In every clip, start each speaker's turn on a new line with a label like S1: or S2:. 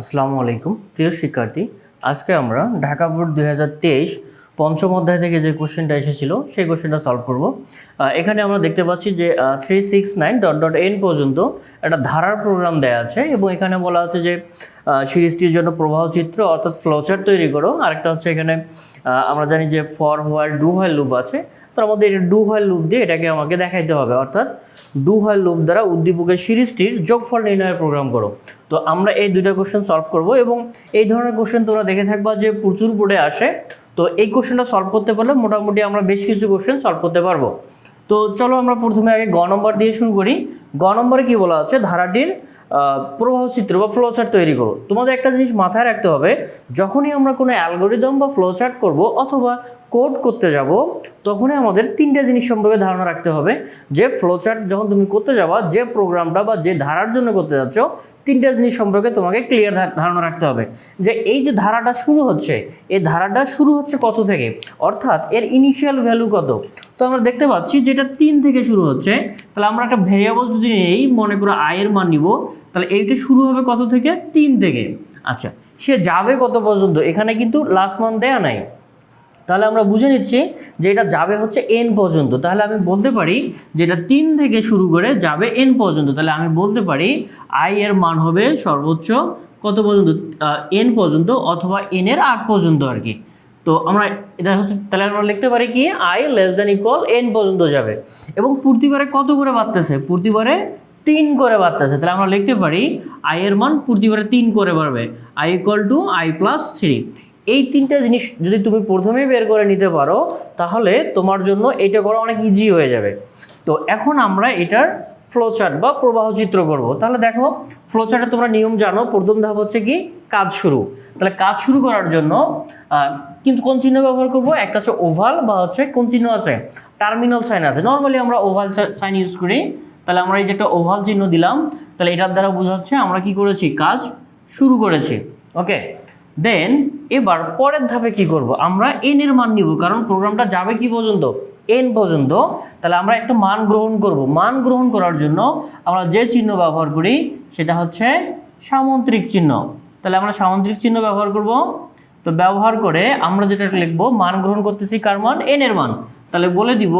S1: আসসালামু আলাইকুম। প্রিয় শিক্ষার্থী, আজকে আমরা ঢাকা বোর্ড দুই হাজার তেইশ পঞ্চম অধ্যায় থেকে যে কোশ্চেনটা এসেছিল, সেই কোশ্চেনটা সলভ করব। এখানে আমরা দেখতে পাচ্ছি যে three six nine dot dot N পর্যন্ত একটা ধারার প্রোগ্রাম দেওয়া আছে এবং এখানে বলা আছে যে সিরিজটির জন্য প্রবাহ চিত্র অর্থাৎ ফ্লোচার তৈরি করো। আরেকটা হচ্ছে এখানে আমরা জানি যে for while do while loop আছে। তার মধ্যে এটা ডু হোয়াইল লুপ দিয়ে এটাকে আমাকে দেখাইতে হবে। অর্থাৎ ডু হোয়াইল লুপ দ্বারা উদ্দীপকের সিরিজটির যোগফল নির্ণয়ের প্রোগ্রাম করো। তো আমরা এই দুইটা কোশ্চেন সলভ করব এবং এই ধরনের কোশ্চেন তোমরা দেখে থাকবা যে প্রচুর বোর্ডে আসে। তো এই কোশ্চেনটা সলভ করতে পারলে মোটামুটি আমরা বেশ কিছু কোশ্চেন সলভ করতে পারব। তো চলো আমরা প্রথমে আগে গ নম্বর দিয়ে শুরু করি। গ নম্বরে কি বলা আছে? ধারাটির আহ, প্রবাহ চিত্র বা ফ্লোচার্ট তৈরি করো। তোমাদের একটা জিনিস মাথায় রাখতে হবে যখনই আমরা কোনো অ্যালগোরিদম বা ফ্লোচার্ট করব অথবা কোড করতে যাব তখনই আমাদের তিনটে জিনিস সম্পর্কে ধারণা রাখতে হবে। যে ফ্লোচার্ট যখন তুমি করতে যাবা যে প্রোগ্রামটা বা যে ধারার জন্য করতে যাচ্ছ তিনটে জিনিস সম্পর্কে তোমাকে ক্লিয়ার ধারণা রাখতে হবে। যে এই যে ধারাটা শুরু হচ্ছে এই ধারাটা শুরু হচ্ছে কত থেকে? অর্থাৎ এর ইনিশিয়াল ভ্যালু কত? তো আমরা দেখতে পাচ্ছি যে এটা তিন থেকে শুরু হচ্ছে, তাহলে আমরা একটা ভেরিয়েবল যদি নেই, মনে করো আয়ের মান নিব, তাহলে এইটা শুরু হবে কত থেকে? তিন থেকে। আচ্ছা সে যাবে কত পর্যন্ত? এখানে কিন্তু লাস্ট মান দেয়া নাই। তাহলে আমরা বুঝে নিচ্ছি যে এটা যাবে হচ্ছে এন পর্যন্ত। তাহলে আমি বলতে পারি যে এটা তিন থেকে শুরু করে যাবে এন পর্যন্ত। তাহলে আমি বলতে পারি আই এর মান হবে সর্বোচ্চ কত পর্যন্ত? এন পর্যন্ত অথবা এন এর আট পর্যন্ত আর কি। তো আমরা এটা হচ্ছে তাহলে আমরা লিখতে পারি কি? I less than equal N পর্যন্ত যাবে। এবং প্রতিবারে কত করে বাড়তেছে? প্রতিবারে তিন করে বাড়তেছে। তাহলে আমরা লিখতে পারি আই এর মান প্রতিবারে তিন করে বাড়বে। I equal to I plus three এই তিনটা জিনিস যদি তুমি প্রথমেই বের করে নিতে পারো, তাহলে তোমার জন্য এটা করা অনেক ইজি হয়ে যাবে। তো এখন আমরা এটার ফ্লোচার্ট বা প্রবাহ চিত্র করব। তাহলে দেখো ফ্লোচার্টে তোমরা নিয়ম জানো, প্রথম ধাপ হচ্ছে কি? কাজ শুরু। তাহলে কাজ শুরু করার জন্য কিন্তু কোন চিহ্ন ব্যবহার করব? একটা হচ্ছে ওভাল বা হচ্ছে কোন চিহ্ন আছে? টার্মিনাল সাইন আছে। নর্মালি আমরা ওভাল সাইন ইউজ করি। তাহলে আমরা এই যে একটা ওভাল চিহ্ন দিলাম, তাহলে এটার দ্বারা বোঝাচ্ছে আমরা কি করেছি? কাজ শুরু করেছি। ওকে দেন এবার পরের ধাপে কি করব? আমরা এন এর মান নিব, কারণ প্রোগ্রামটা যাবে কি পর্যন্ত? এন পর্যন্ত, তাহলে আমরা একটা মান গ্রহণ করব। মান গ্রহণ করার জন্য আমরা যে চিহ্ন ব্যবহার করি, সেটা হচ্ছে সামন্ত্রিক চিহ্ন। তাহলে আমরা সামন্ত্রিক চিহ্ন ব্যবহার করব। তো ব্যবহার করে আমরা যেটা লিখব, মান গ্রহণ করতেছি কার মান? এন এর মান। তাহলে বলে দিব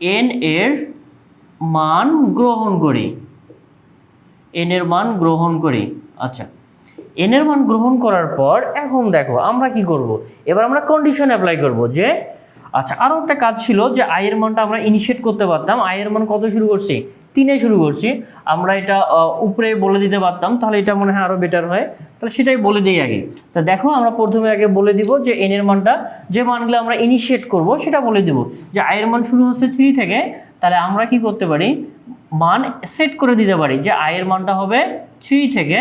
S1: এন এর মান গ্রহণ করি। এন এর মান গ্রহণ করি। আচ্ছা এন এর মান গ্রহণ করার পর, এখন দেখো, আমরা কি করব? এবার আমরা কন্ডিশন অ্যাপ্লাই করব যে আচ্ছা আরও একটা কাজ ছিল যে আয়ের মানটা আমরা ইনিশিয়েট করতে পারতাম। আয়ের মান কত শুরু করছি? তিনে শুরু করছি। আমরা এটা উপরে বলে দিতে পারতাম, তাহলে এটা মনে হয় আরও বেটার হয়। তাহলে সেটাই বলে দিই আগে। তা দেখো, আমরা প্রথমে আগে বলে দিব যে এন এর মানটা, যে মানগুলো আমরা ইনিশিয়েট করব, সেটা বলে দিব। যে আয়ের মান শুরু হচ্ছে থ্রি থেকে, তাহলে আমরা কি করতে পারি? মান সেট করে দিতে পারি যে আয়ের মানটা হবে থ্রি থেকে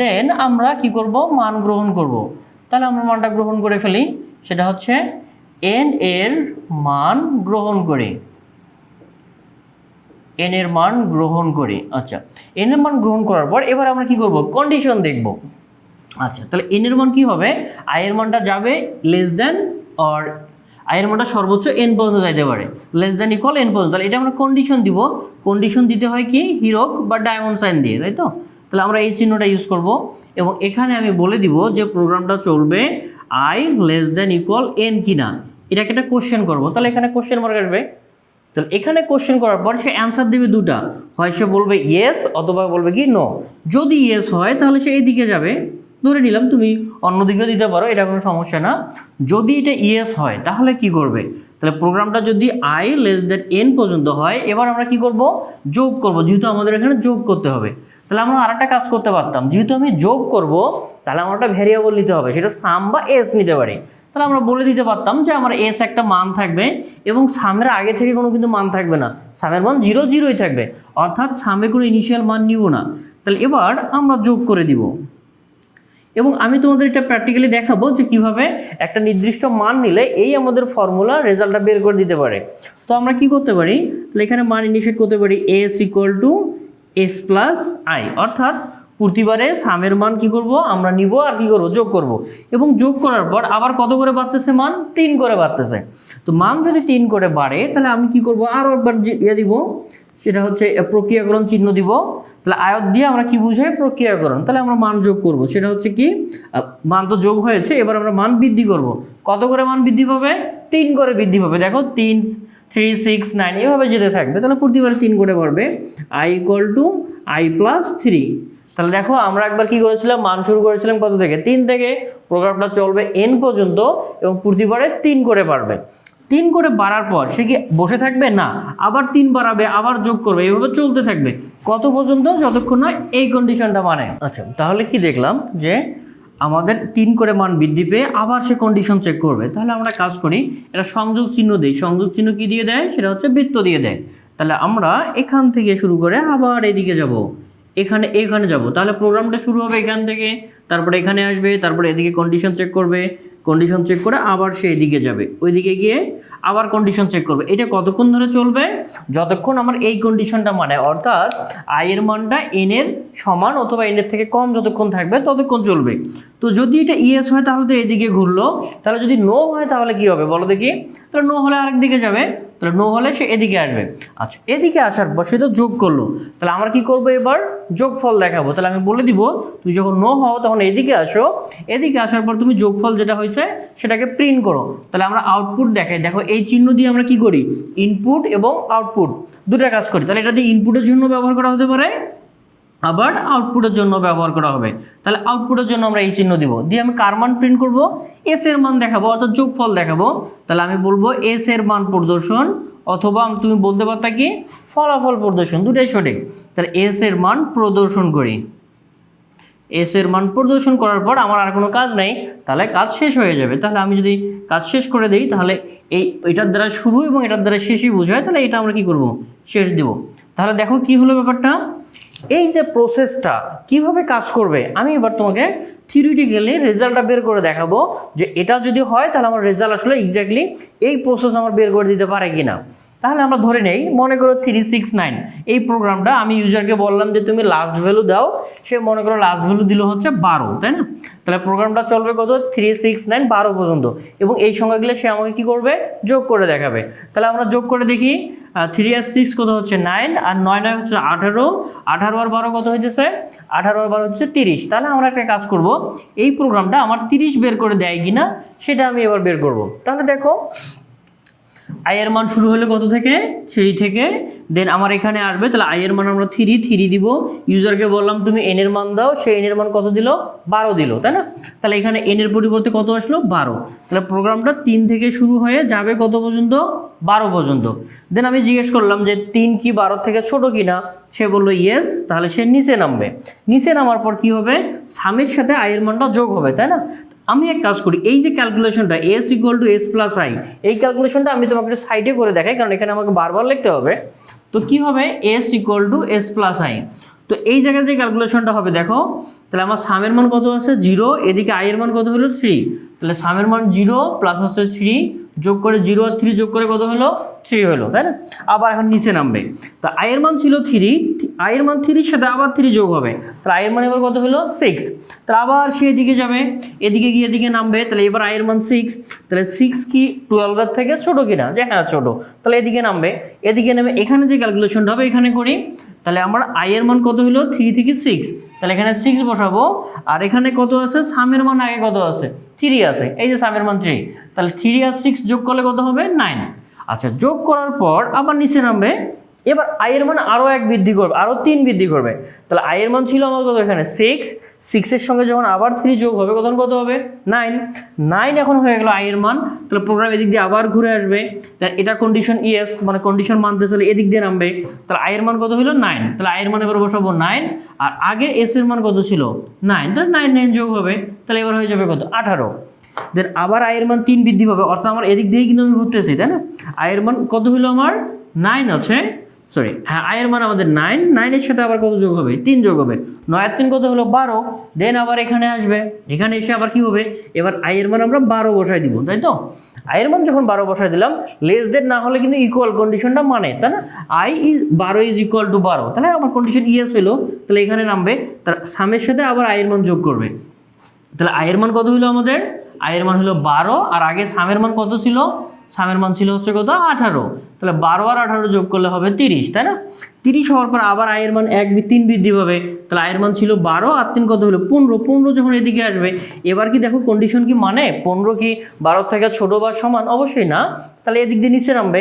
S1: দেন আমরা কি করব? মান গ্রহণ করব। তাহলে আমরা মানটা গ্রহণ করে ফেলি। সেটা হচ্ছে এন এর মান গ্রহণ করি। এন এর মান গ্রহণ করি আচ্ছা। এন এর মান গ্রহণ করার পর এবার আমরা কি করব? কন্ডিশন দেখব। আচ্ছা তাহলে এন এর মান কি হবে? আয়ের মানটা যাবে লেস দেন অর আয়ের মানটা সর্বোচ্চ এন পর্যন্ত যাইতে পারে। লেস দেন ইকুয়াল এন পর্যন্ত। তাহলে এটা আমরা কন্ডিশন দিব। কন্ডিশন দিতে হয় কি? হিরক বা ডায়মন্ড সাইন দিয়ে, তাই তো? তাহলে আমরা এই চিহ্নটা ইউজ করব এবং এখানে আমি বলে দিব যে প্রোগ্রামটা চলবে I less than equal N কিনা। এটাকে একটা কোশ্চেন করব। তাহলে এখানে কোশ্চেন মার্ক আসবে। তাহলে এখানে কোশ্চেন করার পর সে অ্যান্সার দেবে দুটা। হয় সে বলবে ইয়েস অথবা বলবে কি নো যদি ইয়েস হয়, তাহলে সে এই দিকে যাবে। ধরে নিলাম তুমি অন্যদিকেও দিতে পারো, এটা কোনো সমস্যা না। যদি এটা ইয়েস হয়, তাহলে কি করবে? তাহলে প্রোগ্রামটা যদি আই লেস দ্যান এন পর্যন্ত হয়, এবার আমরা কি করব? যোগ করব, যেহেতু আমাদের এখানে যোগ করতে হবে। তাহলে আমরা আরেকটা কাজ করতে পারতাম। যেহেতু আমি যোগ করব, তাহলে আমার একটা ভ্যারিয়েবল নিতে হবে, সেটা সাম বা এস নিতে পারি। তাহলে আমরা বলে দিতে পারতাম যে আমার এস একটা মান থাকবে এবং সামের আগে থেকে কোনো কিন্তু মান থাকবে না। সামের মান জিরো জিরোই থাকবে। অর্থাৎ সামে কোনো ইনিশিয়াল মান নিব না। তাহলে এবার আমরা যোগ করে দিব। এবং আমি তোমাদের এটা প্র্যাকটিক্যালি দেখাবো যে কীভাবে একটা নির্দিষ্ট মান নিলে এই আমাদের ফর্মুলা রেজাল্টটা বের করে দিতে পারে। তো আমরা কি করতে পারি? তাহলে এখানে মান ইনিশিয়েট করতে পারি S equal to S plus I অর্থাৎ প্রতিবারে সামের মান কি করব? আমরা নিব আর কি করব? যোগ করব। এবং যোগ করার পর আবার কত করে বাড়তেছে মান? তিন করে বাড়তেছে। তো মান যদি তিন করে বাড়ে, তাহলে আমি কি করব? আরও একবার ইয়ে দিব। সেটা হচ্ছে প্রক্রিয়াকরণ চিহ্ন দিব। তাহলে আয়ত দিয়ে আমরা কি বুঝাই? প্রক্রিয়াকরণ। তাহলে আমরা মান যোগ করব। সেটা হচ্ছে কি? মান তো যোগ হয়েছে, এবার আমরা মান বৃদ্ধি করব। কত করে মান বৃদ্ধি পাবে? তিন করে বৃদ্ধি পাবে। দেখো, তিন, থ্রি, সিক্স, নাইন, এভাবে যেতে থাকবে, তাহলে প্রতিবার তিন করে বাড়বে। I equal to i plus three. তাহলে দেখো, আমরা একবার কি করেছিলাম? মান শুরু করেছিলাম কত থেকে? তিন থেকে। প্রোগ্রামটা চলবে এন পর্যন্ত এবং প্রতিবারে তিন করে বাড়বে। তিন করে বাড়ার পর সে কি বসে থাকবে? না। আবার তিন বাড়াবে, আবার যোগ করবে। এইভাবে চলতে থাকবে। কত পর্যন্ত? যতক্ষণ না এই কন্ডিশনটা মানে। আচ্ছা তাহলে কি দেখলাম যে আমাদের তিন করে মান বৃদ্ধি পেয়ে আবার সে কন্ডিশন চেক করবে। তাহলে আমরা কাজ করি, এটা সংযোগ চিহ্ন দিই। সংযোগ চিহ্ন কি দিয়ে দেয়? সেটা হচ্ছে বৃত্ত দিয়ে দেয়। তাহলে আমরা এখান থেকে শুরু করে আবার এদিকে যাব। এখানে এখানে যাব। তাহলে প্রোগ্রামটা শুরু হবে এখান থেকে। তারপরে এখানে আসবে, তারপরে এদিকে কন্ডিশন চেক করবে কন্ডিশন চেক করে আবার সে এদিকে যাবে। ওইদিকে গিয়ে আবার কন্ডিশন চেক করবে। এটা কতক্ষণ ধরে চলবে? যতক্ষণ আমার এই কন্ডিশনটা মানে অর্থাৎ আয়ের মানটা এনের সমান অথবা এনের থেকে কম যতক্ষণ থাকবে, ততক্ষণ চলবে। তো যদি এটা ইএস হয়, তাহলে তো এদিকে ঘুরলো। তাহলে যদি নো হয়, তাহলে কি হবে? বলো দেখি। তাহলে নো হলে আরেক দিকে যাবে। তাহলে নো হলে সে এদিকে আসবে। আচ্ছা এদিকে আসার পর সে তো যোগ করল। তাহলে আমরা কি করব এবার? যোগফল দেখাবো। তাহলে আমি বলে দিব, তুমি যখন নো হও, তখন এদিকে আসো, এদিকে আসার পর তুমি যোগফল যেটা হয়েছে সেটাকে প্রিন্ট করো। তাহলে আমরা আউটপুট দেখাই। দেখো, এই চিহ্ন দিয়ে আমরা কি করি? ইনপুট এবং আউটপুট দুটা কাজ করি। তাহলে এটা দিয়ে ইনপুটের জন্য ব্যবহার করা হতে পারে, আবার আউটপুটের জন্য ব্যবহার করা হবে। তাহলে আউটপুটের জন্য আমরা এই চিহ্ন দিব। দিয়ে আমি কার মান প্রিন্ট করব? এস এর মান দেখাবো, অর্থাৎ যোগফল দেখাবো। তাহলে আমি বলব এস এর মান প্রদর্শন, অথবা তুমি বলতে পারতা কি? ফলাফল প্রদর্শন, দুটাই সঠিক। তাহলে এস এর মান প্রদর্শন করি। এস এর মান প্রদর্শন করার পর আমার আর কোনো কাজ নেই, তাহলে কাজ শেষ হয়ে যাবে। তাহলে আমি যদি কাজ শেষ করে দিই, তাহলে এই, এটার দ্বারা শুরু এবং এটার দ্বারা শেষই বোঝায় তাহলে এটা আমরা কি করব? শেষ দেব। তাহলে দেখো কি হলো ব্যাপারটা। এই যে প্রসেসটা কীভাবে কাজ করবে, আমি এবার তোমাকে থিওরিটিক্যালি রেজাল্টটা বের করে দেখাবো যে এটা যদি হয়, তাহলে আমার রেজাল্ট আসলে এক্স্যাক্টলি এই প্রসেস আমার বের করে দিতে পারে কিনা। তাহলে আমরা ধরে নেই, মনে করো থ্রি সিক্স নাইন এই প্রোগ্রামটা আমি ইউজারকে বললাম যে তুমি লাস্ট ভ্যালু দাও, সে মনে করো লাস্ট ভ্যালু দিল হচ্ছে বারো, তাই না? তাহলে প্রোগ্রামটা চলবে কত? থ্রি সিক্স নাইন বারো পর্যন্ত। এবং এই সংখ্যাগুলো সে আমাকে কি করবে? যোগ করে দেখাবে। তাহলে আমরা যোগ করে দেখি থ্রি আর সিক্স কত হচ্ছে নাইন আর নয় নয় হচ্ছে আঠারো। আঠারো আর বারো কত হয়েছে আঠারো আর বারো হচ্ছে তিরিশ। তাহলে আমরা একটা কাজ করব, এই প্রোগ্রামটা আমার তিরিশ বের করে দেয় কি না সেটা আমি এবার বের করব। তাহলে দেখো আয়ের মান শুরু হলো কত থেকে? থ্রি থেকে। দেন আমার এখানে আসবে, তাহলে আয়ের মান আমরা থ্রি থ্রি দিব। ইউজারকে বললাম, তুমি এন এর মান দাও। সে এন এর মান কত দিল? বারো দিল, তাই না? তাহলে এখানে এন এর পরিবর্তে কত আসলো? বারো। তাহলে প্রোগ্রামটা তিন থেকে শুরু হয়ে যাবে কত পর্যন্ত? বারো পর্যন্ত। দেন আমি জিজ্ঞেস করলাম যে, তিন কি বারো থেকে ছোট কিনা সে বলল ইয়েস তাহলে সে নিচে নামবে। নিচে নামার পর কি হবে? সামের সাথে আয়ের মানটা যোগ হবে, তাই না? আমি এক কাজ করি, এই যে ক্যালকুলেশনটা s equal to s plus i এই ক্যালকুলেশনটা আমি তোমাকে সাইডে করে দেখাই, কারণ এখানে আমাকে বারবার লিখতে হবে। তো কি হবে? S equal to s plus i তো এই জায়গায় যে ক্যালকুলেশনটা হবে, দেখো, তাহলে আমার সামের মান কত আছে? জিরো এদিকে আয়ের মান কত হলো? থ্রি তাহলে সামের মান জিরো প্লাস হচ্ছে থ্রি যোগ করে জিরো আর থ্রি যোগ করে কত হলো? থ্রি হলো, তাই না? আবার এখন নিচে নামবে। তো আয়ের মান ছিল থ্রি আয়ের মান থ্রির সাথে আবার থ্রি যোগ হবে। তাহলে আয়ের মান এবার কত হলো? সিক্স তাহলে আবার সে এদিকে যাবে, এদিকে গিয়ে এদিকে নামবে, তাহলে এবার আয়ের মান সিক্স তাহলে সিক্স কি টুয়েলভের থেকে ছোটো কিনা? যে হ্যাঁ ছোটো। তাহলে এদিকে নামবে, এদিকে নেমে এখানে যে ক্যালকুলেশনটা হবে, এখানে করি তাহলে আমার আইয়ের মান কত হলো থ্রি থেকে সিক্স তাহলে এখানে সিক্স বসাবো। আর এখানে কত আছে? সামের মান আগে কত আছে? থ্রি আছে। এই যে সামের মান থ্রি তাহলে থ্রি আর সিক্স যোগ করলে কত হবে? নাইন আচ্ছা যোগ করার পর আবার নিচে নামবে এবার আয়ের মান আরও এক বৃদ্ধি করবে আরও তিন বৃদ্ধি করবে। তাহলে আয়ের মান ছিল আমার কত এখানে সিক্স সিক্সের সঙ্গে যখন আবার থ্রি যোগ হবে তখন কত হবে? নাইন নাইন এখন হয়ে গেল আয়ের মান, তাহলে প্রোগ্রাম এদিক দিয়ে আবার ঘুরে আসবে। তাহলে এটা কন্ডিশন ইয়েস মানে কন্ডিশন মানতে চলে এদিক দিয়ে নামবে। তাহলে আয়ের মান কত হলো নাইন তাহলে আয়ের মান এবার বসাবো নাইন আর আগে এস এর মান কত ছিল? নাইন তাহলে নাইন নাইন যোগ হবে, তাহলে এবার হয়ে যাবে কত? আঠারো। দেন আবার আয়ের মান তিন বৃদ্ধি হবে, অর্থাৎ আমার এদিক দিয়েই কিন্তু আমি ঘুরতেছি, তাই না? আয়ের মান কত হলো আমার? নাইন আছে। সরি হ্যাঁ আয়ের মান আমাদের নাইন নাইনের সাথে আবার কত যোগ হবে? তিন যোগ হবে। নয় তিন কত হলো? বারো। দেন আবার এখানে আসবে। এখানে এসে আবার কি হবে? এবার আয়ের মান আমরা বারো বসাই দিব, তাই তো? আয়ের মান যখন বারো বসাই দিলাম লেস দেন না হলে কিন্তু ইকুয়াল কন্ডিশনটা মানে তাই না? আই ইজ বারো ইজ ইকুয়াল টু বারো। তাহলে আমার কন্ডিশন ইয়েস হলো, তাহলে এখানে নামবে। তার সামের সাথে আবার আয়ের মান যোগ করবে। তাহলে আয়ের মান কত হলো আমাদের? আয়ের মান হলো বারো, আর আগে সামের মান কত ছিল? সামের মান ছিল হচ্ছে কত? আঠারো। তাহলে বারো আর আঠারো যোগ করলে হবে তিরিশ, তাই না? তিরিশ হওয়ার পর আবার আয়ের মান এক তিন বৃদ্ধি পাবে। তাহলে আয়ের মান ছিল বারো, আর তিন কত হলো? পনেরো। পনেরো যখন এদিকে আসবে, এবার কি দেখো কন্ডিশন কি মানে? পনেরো কি বারো থেকে ছোট বা সমান? অবশ্যই না। তাহলে এদিক দিয়ে নিচে নামবে।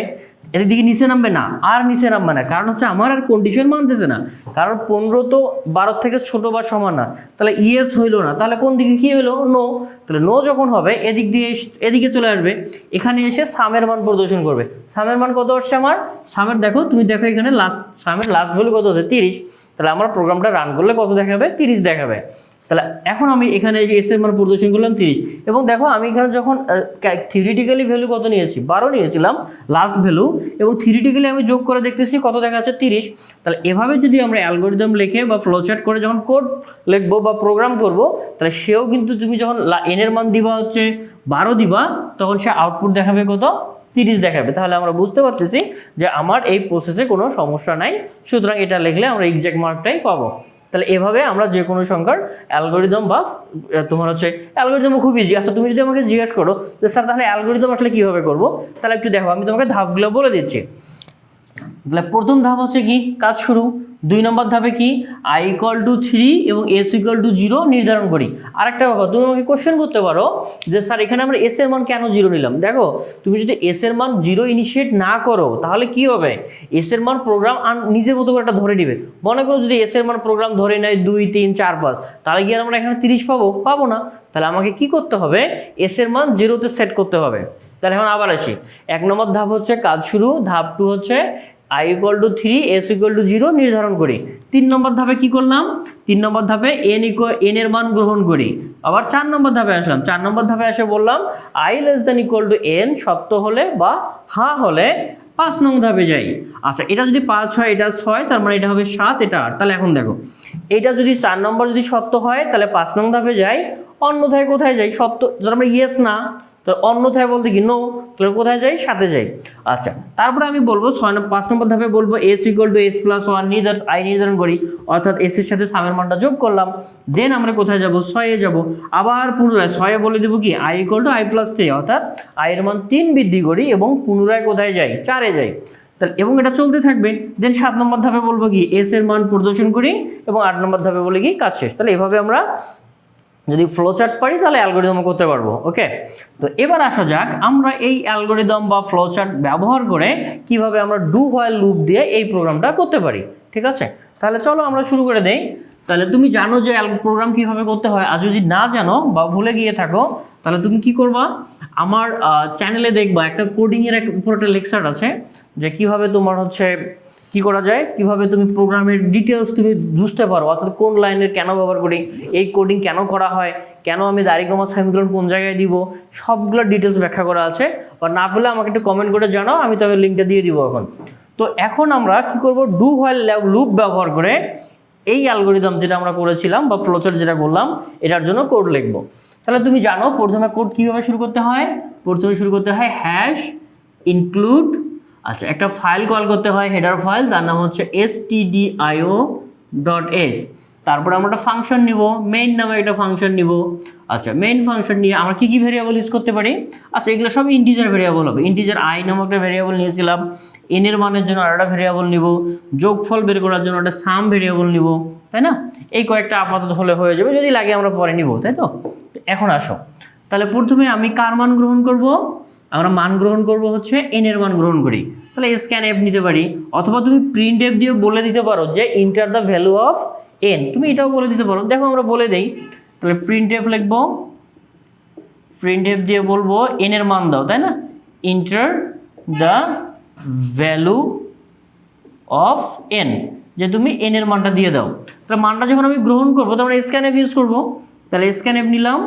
S1: এদিক দিকে নিচে নামবে না, আর নিচে নামবে না। কারণ হচ্ছে আমার আর কন্ডিশন মানতেছে না। কারণ পনেরো তো বারো থেকে ছোট বা সমান না। তাহলে ইয়েস হইল না। তাহলে কোন দিকে কি হলো নো তাহলে নো যখন হবে, এদিক দিয়ে এদিকে চলে আসবে। এখানে এসে সামের মান প্রদর্শন করবে। সামের মান কত হচ্ছে আমার? সামের দেখো, তুমি দেখো এখানে লাস্ট সামের লাস্ট ভ্যালু কত হচ্ছে তিরিশ। তাহলে আমার প্রোগ্রামটা রান করলে কত দেখাবে? তিরিশ দেখাবে। তাহলে এখন আমি এখানে যে এস এর মান প্রদর্শন করলাম তিরিশ। এবং দেখো আমি এখানে যখন থিওরিটিক্যালি ভ্যালু কত নিয়েছি? বারো নিয়েছিলাম লাস্ট ভ্যালু এবং থিওরিটিক্যালি আমি যোগ করে দেখতেছি কত দেখা যাচ্ছে? তিরিশ। তাহলে এভাবে যদি আমরা অ্যালগোরিদম লিখে বা ফ্লোচার্ট করে যখন কোড লিখব বা প্রোগ্রাম করব, তাহলে সেও কিন্তু তুমি যখন এনের মান দিবা হচ্ছে বারো দিবা, তখন সে আউটপুট দেখাবে কত? তিরিশ দেখাবে। তাহলে আমরা বুঝতে পারতেছি যে আমার এই প্রসেসে কোনো সমস্যা নাই। সুতরাং এটা লিখলে আমরা এক্সাক্ট মার্কটাই পাবো। তাহলে এভাবে আমরা যে কোনো সংখ্যার অ্যালগোরিদম বা তোমার হচ্ছে অ্যালগোরিদম খুব ইজি আচ্ছা তুমি যদি আমাকে জিজ্ঞাসা করো যে, স্যার, তাহলে অ্যালগোরিদম আসলে কীভাবে করব? তাহলে একটু দেখো, আমি তোমাকে ধাপগুলো বলে দিচ্ছি। তাহলে প্রথম ধাপ হচ্ছে কি? কাজ শুরু। দুই নম্বর ধাপে কি? আই ইকুয়াল টু থ্রি এবং এস ইকুয়াল টু জিরো নির্ধারণ করি। আরেকটা ব্যাপার, তুমি আমাকে কোশ্চেন করতে পারো যে, স্যার, এখানে আমরা এস এর মান কেন জিরো নিলাম? দেখো, তুমি যদি এস এর মান জিরো ইনিশিয়েট না করো, তাহলে কি হবে? এস এর মান প্রোগ্রাম নিজের মতো করে একটা ধরে নিবে। মনে করো যদি এস এর মান প্রোগ্রাম ধরে নেয় দুই, তিন, চার, পাঁচ, তাহলে কি আর আমরা এখানে তিরিশ পাবো? পাবো না। তাহলে আমাকে কি করতে হবে? এস এর মান জিরোতে সেট করতে হবে। তাহলে এখন আবার আসি। এক নম্বর ধাপ হচ্ছে কাজ শুরু। ধাপ টু হচ্ছে i equal to three s equal to zero নির্ধারণ করি। তিন নম্বর ধাপে কি করলাম? তিন নম্বর ধাপে এন ইকুয়াল এন এর মান গ্রহণ করি। আবার চার নম্বর ধাপে আসলাম। চার নম্বর ধাপে এসে বললাম i less than equal to n সত্য হলে বা হা হলে পাঁচ নং ধাপে যাই। আচ্ছা এটা যদি পাঁচ হয়, এটা ছয়, তার মানে এটা হবে সাত, এটা আট। তাহলে এখন দেখো, এটা যদি চার নম্বর যদি সত্য হয়, তাহলে পাঁচ নং ধাপে যাই, অন্যথায় কোথায় যাই? সত্য যারা আমরা ইয়েস না। তো অন্যথায় বলতে কি? নো তাহলে কোথায় যাই? সাথে যাই। আচ্ছা তারপরে আমি বলব ছয় পাঁচ নম্বর ধাপে বলব s equal to s plus one নির্ধার I নির্ধারণ করি। অর্থাৎ এস এর সাথে সামের মানটা যোগ করলাম। দেন আমরা কোথায় যাব? ছয়ে যাব। আবার পুনরায় ছয়ে বলে দেবো কি? I equal to i plus three অর্থাৎ আয়ের মান তিন বৃদ্ধি করি এবং পুনরায় কোথায় যাই? চারে যাই। তাহলে, এবং এটা চলতে থাকবে। দেন সাত নম্বর ধাপে বলব কি? এস এর মান প্রদর্শন করি এবং আট নম্বর ধাপে বলে কি? কাজ শেষ। তাহলে এভাবে আমরা যদি ফ্লোচার্ট পারি, তাহলে অ্যালগোরিদম করতে পারব ওকে তো এবার আসা যাক, আমরা এই অ্যালগোরিদম বা ফ্লোচার্ট ব্যবহার করে কীভাবে আমরা ডু হোয়াইল লুপ দিয়ে এই প্রোগ্রামটা করতে পারি। ঠিক আছে? তাহলে চলো আমরা শুরু করে দেই। তাহলে তুমি জানো যে প্রোগ্রাম কীভাবে করতে হয়। আর যদি না জানো বা ভুলে গিয়ে থাকো, তাহলে তুমি কি করবা? আমার চ্যানেলে দেখবা, একটা কোডিংয়ের একটা উপর একটা লেকচার আছে, যে কীভাবে তোমার হচ্ছে কি করা যায়, কীভাবে তুমি প্রোগ্রামের ডিটেলস তুমি বুঝতে পারো, অর্থাৎ কোন লাইনের কেন ব্যবহার করি, এই কোডিং কেন করা হয়, কেন আমি দাড়ি কমা সেমিকলন কোন জায়গায় দিব, সবগুলো ডিটেলস ব্যাখ্যা করা আছে। বা না পেলে আমাকে একটু কমেন্ট করে জানাও, আমি তবে লিঙ্কটা দিয়ে দিব এখন। তো এখন আমরা কি করব? ডু হোয়াইল লুপ ব্যবহার করে এই অ্যালগোরিদম যেটা আমরা করেছিলাম বা ফ্লোচার যেটা বললাম এটার জন্য কোড লিখব। তাহলে তুমি জানো প্রথমে কোড কীভাবে শুরু করতে হয়? প্রথমে শুরু করতে হয় হ্যাশ ইনক্লুড আচ্ছা একটা ফাইল কল করতে হয় হেডার ফাইল তার নাম হচ্ছে s t d t d i o dot s তারপরে আমরা একটা ফাংশন নিব মেইন নামে একটা ফাংশন নিব। আচ্ছা মেইন ফাংশন নিয়ে আমরা কী কী ভেরিয়েবল ইউজ করতে পারি? আচ্ছা এগুলো সব ইন্টিজার ভেরিয়েবল হবে। ইন্টিজার আই নামক একটা ভেরিয়েবল নিয়েছিলাম। এনের মানের জন্য আরেকটা ভেরিয়েবল নিব। যোগফল বের করার জন্য একটা সাম ভেরিয়েবল নিব, তাই না? এই কয়েকটা আপাতত হলে হয়ে যাবে, যদি লাগে আমরা পরে নিব, তাই তো? এখন আসো। তাহলে প্রথমে আমি কার মান গ্রহণ করব? আমরা মান গ্রহণ করব হচ্ছে এন এর মান গ্রহণ করি। তাহলে স্ক্যান অ্যাপ নিতে পারি। অথবা তুমি প্রিন্ট অ্যাপ দিয়ে বলে দিতে পারো যে enter the value of n তুমি এটাও বলে দিতে পারো। দেখো আমরা বলে দেই, তাহলে প্রিন্ট অ্যাপ লিখব। প্রিন্ট অ্যাপ দিয়ে বলব এন এর মান দাও, তাই না? Enter the value of n যে তুমি এন এর মানটা দিয়ে দাও। তাহলে মানটা যখন আমি গ্রহণ করব তো আমরা স্ক্যান অ্যাপ ইউজ করব। তাহলে স্ক্যান অ্যাপ নিলাম।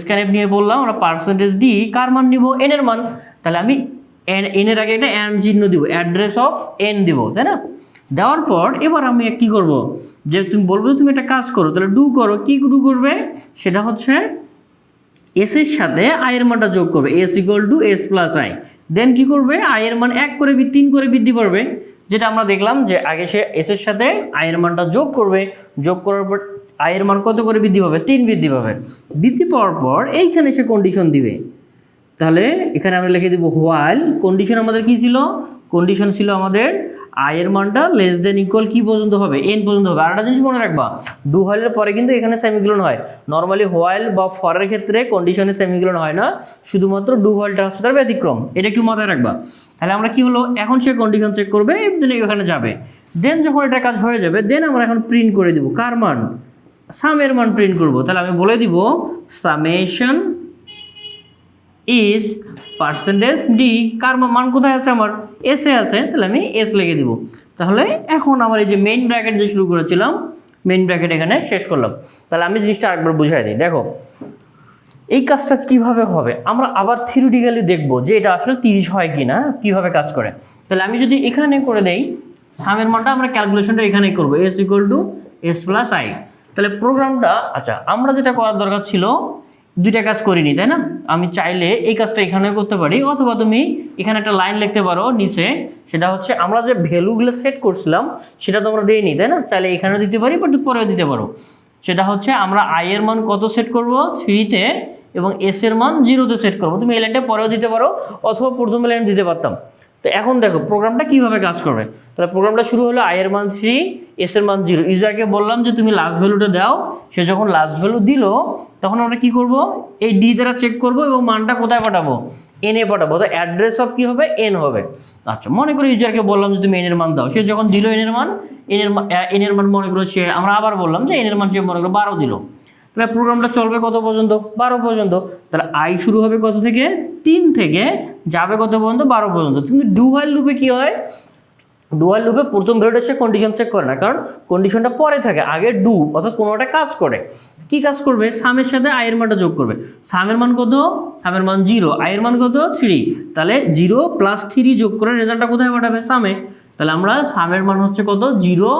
S1: স্ক্যান অ্যাপ নিয়ে বললাম, আমরা পার্সেন্টেজ দিই। কার মান নিব? এন এর মান। তাহলে আমি এন এনের আগে একটা অ্যান্ড চিহ্ন দিব। অ্যাড্রেস অফ এন দিব, তাই না? দেওয়ার পর এবার আমি কী করব? যে তুমি বলব তুমি একটা কাজ করো, তাহলে ডু করো। কী ডু করবে? সেটা হচ্ছে এস এর সাথে আয়ের মানটা যোগ করবে। S equal to s plus i then কী করবে? আয়ের মান এক করে তিন করে বৃদ্ধি পারবে যেটা আমরা দেখলাম যে আগে সে এস এর সাথে আয়ের মানটা যোগ করবে। যোগ করার পর আয়ের মান কত করে বৃদ্ধি পাবে? তিন বৃদ্ধি পাবে। বৃদ্ধি পাওয়ার পর এইখানে সে কন্ডিশন দিবে। তাহলে এখানে আমরা লিখে দিব হোয়াইল কন্ডিশন আমাদের কি ছিল? কন্ডিশন ছিল আমাদের আয়ের মানটা লেস দেন ইকুয়াল কি পর্যন্ত হবে? এন পর্যন্ত হবে। আর একটা জিনিস মনে রাখবা ডু হোয়াইলের পরে কিন্তু এখানে সেমিগ্লোন হয়। নর্মালি হোয়াইল বা ফরের ক্ষেত্রে কন্ডিশনে সেমিগ্লোন হয় না। শুধুমাত্র ডু হোয়াইলটা হচ্ছে তার ব্যতিক্রম। এটা একটু মাথায় রাখবা। তাহলে আমরা কি হলো? এখন সে কন্ডিশন চেক করবে দেন এখানে যাবে। দেন যখন এটা কাজ হয়ে যাবে দেন আমরা এখন প্রিন্ট করে দিব। কার মান? সামের মান প্রিন্ট করব। তাহলে আমি বলে দিব সামেশন ইজ পার্সেন্টেজ ডি কার মান কোথায় আছে আমার? এসে আছে, তাহলে আমি এস লিখে দিব। তাহলে এখন আমার এই যে মেইন ব্র্যাকেট যে শুরু করেছিলাম মেইন ব্র্যাকেট এখানে শেষ করলাম। তাহলে আমি জিনিসটা আরেকবার বুঝাই দিই। দেখো, এই কাজটা কীভাবে হবে? আমরা আবার থিওরিটিক্যালি দেখব যে এটা আসলে তিরিশ হয় কি না কীভাবে কাজ করে। তাহলে আমি যদি এখানে করে দেই সামের মানটা আমরা ক্যালকুলেশনটা এখানেই করব। S equal to s plus i তাহলে প্রোগ্রামটা আচ্ছা আমরা যেটা করার দরকার ছিল দুইটা কাজ করিনি, তাই না? আমি চাইলে এই কাজটা এখানেও করতে পারি, অথবা তুমি এখানে একটা লাইন লিখতে পারো নিচে, সেটা হচ্ছে আমরা যে ভ্যালুগুলো সেট করছিলাম, সেটা তোমরা দিইনি তাই না? চাইলে এখানেও দিতে পারি বাট পরেও দিতে পারো। সেটা হচ্ছে আমরা আই এর মান কত সেট করব? থ্রিতে এবং এস এর মান জিরোতে সেট করব। তুমি এই লাইনটা পরেও দিতে পারো, অথবা প্রথম লাইন দিতে পারতাম। তো এখন দেখো প্রোগ্রামটা কীভাবে কাজ করবে? তাহলে প্রোগ্রামটা শুরু হলো আই এর মান থ্রি এস এর মান জিরো ইউজারকে বললাম যে তুমি লাস্ট ভ্যালুটা দাও। সে যখন লাস্ট ভ্যালু দিল, তখন আমরা কি করব? এই ডি দ্বারা চেক করব এবং মানটা কোথায় পাঠাবো? এন পাঠাবো। তো অ্যাড্রেস অফ কি হবে? এন হবে। আচ্ছা মনে করি ইউজারকে বললাম যে তুমি এন এর মান দাও। সে যখন দিল এন এর মান এন এর এন এর মান মনে করো সে আমরা আবার বললাম যে এন এর মান সে মনে করো বারো দিল। তাহলে প্রোগ্রামটা চলবে কত পর্যন্ত? বারো পর্যন্ত। তাহলে আই শুরু হবে কত থেকে? তিন থেকে। যাবে কত পর্যন্ত? বারো পর্যন্ত। কিন্তু ডুয়াল লুপে কি হয়? ডুয়াল লুপে প্রথম ভ্যালুটা সে কন্ডিশন চেক করে না, কারণ কন্ডিশনটা পরে থাকে। আগে ডু অর্থাৎ কোনো একটা কাজ করে। কি কাজ করবে? সামের সাথে আয়ের মানটা যোগ করবে। সামের মান কত? সামের মান জিরো আয়ের মান কত? থ্রি তাহলে জিরো প্লাস থ্রি যোগ করে রেজাল্টটা কোথায় পাঠাবে? সামে তাহলে আমরা সামের মান হচ্ছে কত? জিরো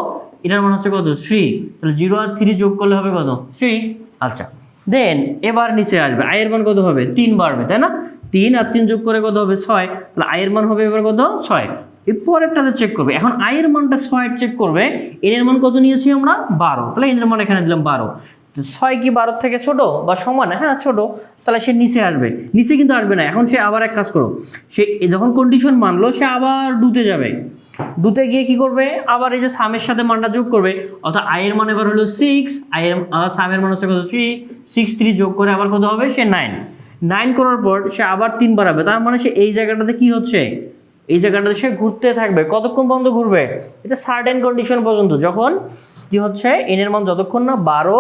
S1: এটার মান হচ্ছে কত? থ্রি তাহলে জিরো আর থ্রি যোগ করলে হবে কত? থ্রি আচ্ছা দেন এবার নিচে আসবে আয়ের মান কত হবে? তিন বাড়বে, তাই না? তিন আর তিন যোগ করে কত হবে? ছয়, তাহলে আয়ের মান হবে এবার কত? ছয়। এর পরেরটাতে চেক করবে, এখন আয়ের মানটা ছয় চেক করবে এনের মান কত নিয়েছি আমরা? বারো। তাহলে এনের মান এখানে দিলাম বারো। ছয় কি বারোর থেকে ছোট বা সমান? হ্যাঁ ছোট। তাহলে সে নিচে আসবে। নিচে কিন্তু আসবে না। এখন সে আবার এক কাজ করো, সে যখন কন্ডিশন মানলো, সে আবার ডুতে যাবে। দুতে গিয়ে কি করবে? আবার এই যে সামের সাথে মানটা যোগ করবে। অর্থাৎ আয়ের মান এবার হলো সিক্স আয়ের সামের মান হচ্ছে কত? থ্রি সিক্স থ্রি যোগ করে আবার কত হবে? সে নাইন নাইন করার পর সে আবার তিন বাড়াবে। তার মানে সে এই জায়গাটাতে কি হচ্ছে? এই জায়গাটাতে সে ঘুরতে থাকবে। কতক্ষণ পর্যন্ত ঘুরবে? এটা সার্টেন কন্ডিশন পর্যন্ত। যখন কি হচ্ছে? এনের মান যতক্ষণ না বারো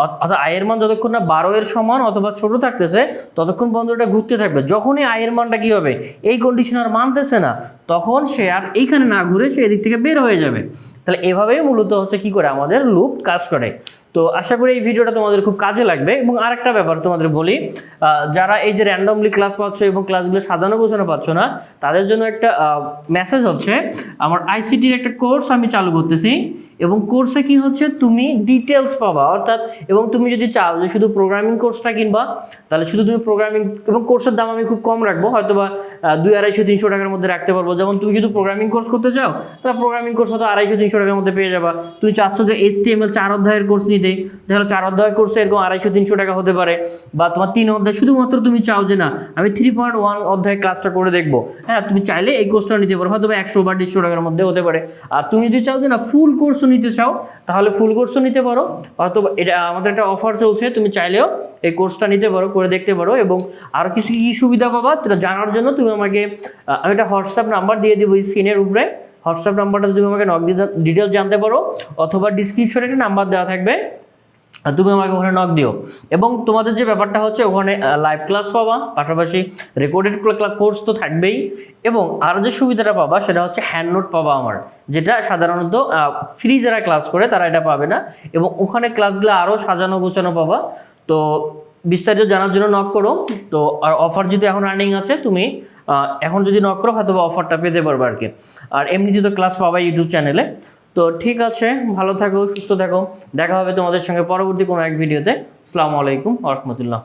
S1: অর্থাৎ আয়ের মান যতক্ষণ না বারো এর সমান অথবা ছোট থাকতেছে, ততক্ষণ পর্যন্ত ঘুরতে থাকবে। যখনই আয়ের মানটা কি হবে? এই কন্ডিশন আর মানতেছে না, তখন সে আর এইখানে না ঘুরে সে এদিক থেকে বের হয়ে যাবে। তাহলে এভাবেই মূলত হচ্ছে কি করে? আমাদের লুপ কাজ করে। তো আশা করি এই ভিডিওটা তোমাদের খুব কাজে লাগবে। এবং আরেকটা ব্যাপার তোমাদের বলি যারা এই যে র্যান্ডমলি ক্লাস পাচ্ছ এবং ক্লাসগুলো সাজানো গোছানো পাচ্ছ না, তাদের জন্য একটা মেসেজ হচ্ছে, আমার আইসিটির একটা কোর্স আমি চালু করতেছি এবং কোর্সে কি হচ্ছে? তুমি ডিটেলস পাবা। অর্থাৎ এবং তুমি যদি চাও যে শুধু প্রোগ্রামিং কোর্সটা কিনবা, তাহলে শুধু তুমি প্রোগ্রামিং এবং কোর্সের দাম আমি খুব কম রাখব হয়তো বা দুই আড়াইশো, তিনশো টাকার মধ্যে রাখতে পারব। যেমন তুমি শুধু প্রোগ্রামিং কোর্স করতে চাও, তাহলে প্রোগ্রামিং কোর্স হয়তো আড়াইশো, তিনশো টাকার মধ্যে পেয়ে যাবা। তুমি চাচ্ছ যে এস টি এম এল চার অধ্যায়ের কোর্স নিতে, তাহলে চার অধ্যায়ের কোর্সে এরকম আড়াইশো, তিনশো টাকা হতে পারে। বা তোমার তিন অধ্যায়, শুধুমাত্র তুমি চাও যে না, আমি থ্রি পয়েন্ট ওয়ান অধ্যায় ক্লাসটা করে দেখব। হ্যাঁ তুমি চাইলে এই কোর্সটা নিতে পারো হয়তো বা একশো বা দেড়শো টাকার মধ্যে হতে পারে। আর তুমি যদি চাও যে না ফুল কোর্সও নিতে চাও, তাহলে ফুল কোর্সও নিতে পারো হয়তো বা এটা আমাদের একটা অফার চলছে, তুমি চাইলেও এই কোর্সটা নিতে পারো, করে দেখতে পারো এবং আরও কিছু কী সুবিধা পাবা জানার জন্য তুমি আমাকে আমি একটা হোয়াটসঅ্যাপ নাম্বার দিয়ে দেবো এই স্ক্রিনের উপরে। হোয়াটসঅ্যাপ নাম্বারটা তুমি আমাকে নক ডিটেলস জানতে পারো, অথবা ডিসক্রিপশনে একটা নাম্বার দেওয়া থাকবে। তুমি আমাকে ওখানে নক দিও। এবং তোমাদের যে ব্যাপারটা হচ্ছে, ওখানে লাইভ ক্লাস পাবা, পাশাপাশি রেকর্ডেড কোর্স তো থাকবেই। এবং আরও যে সুবিধাটা পাবা, সেটা হচ্ছে হ্যান্ড নোট পাবা আমার, যেটা সাধারণত ফ্রি যারা ক্লাস করে, তারা এটা পাবে না। এবং ওখানে ক্লাসগুলো আরও সাজানো গোছানো পাবা। তো বিস্তারিত জানার জন্য নক করো। তো আর অফার যদি এখন রানিং আছে, তুমি এখন যদি নক করো হয়তো অফারটা পেতে পারবে আর কি আর এমনিতে তো ক্লাস পাবা ইউটিউব চ্যানেলে তো ঠিক আছে, ভালো থাকো, সুস্থ থাকো। দেখা হবে তোমাদের সঙ্গে পরবর্তী কোনো এক ভিডিওতে। আসসালামু আলাইকুম রহমতুল্লাহ।